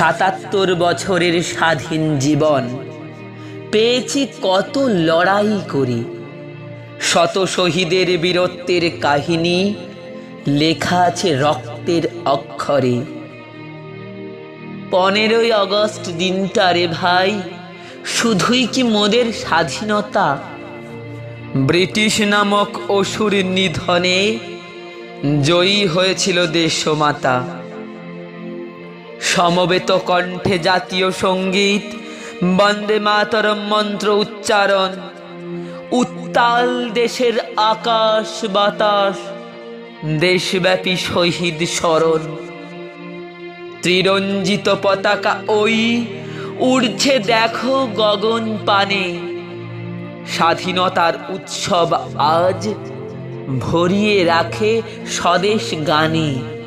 সাতাত্তর বছরের স্বাধীন জীবন। পেয়েছি কত লড়াই করি। শত শহীদের বীরত্বের কাহিনী, লেখা আছে রক্তের অক্ষরে। পনেরোই আগস্ট দিনটা রে ভাই, শুধুই কি মোদের স্বাধীনতা? ব্রিটিশ নামক অসুর নিধনে জয়ী হয়েছিল দেশমাতা। সমবেত কণ্ঠে জাতীয় সংগীত। বন্দে মাতরম মন্ত্র উচ্চারণ। উত্তাল দেশের আকাশ বাতাস। দেশব্যাপী শহীদ স্মরণ। ত্রিরঞ্জিত পতাকা ওই। উড়ছে দেখো গগন পানে। স্বাধীনতার উৎসব আজ ভরিয়ে রাখে স্বদেশ গানে।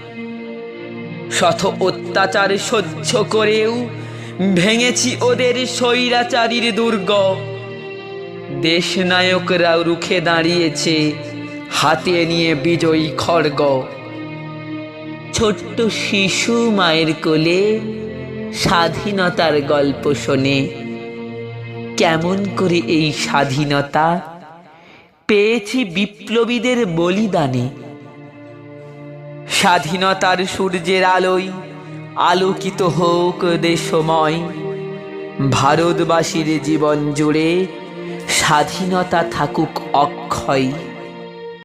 শত অত্যাচার সহ্য করেও ভেঙেছি ওদের স্বৈরাচারীর দুর্গ। দেশনায়করাও রুখে দাঁড়িয়েছে হাতে নিয়ে বিজয়ী খড়গ। ছোট্ট শিশু মায়ের কোলে স্বাধীনতার গল্প শোনে। কেমন করে এই স্বাধীনতা? পেয়েছি বিপ্লবীদের বলিদানে স্বাধীনতার সূর্যের আলোয় আলোকিত হোক দেশময় ভারতবাসীর জীবন জুড়ে স্বাধীনতা থাকুক অক্ষয়।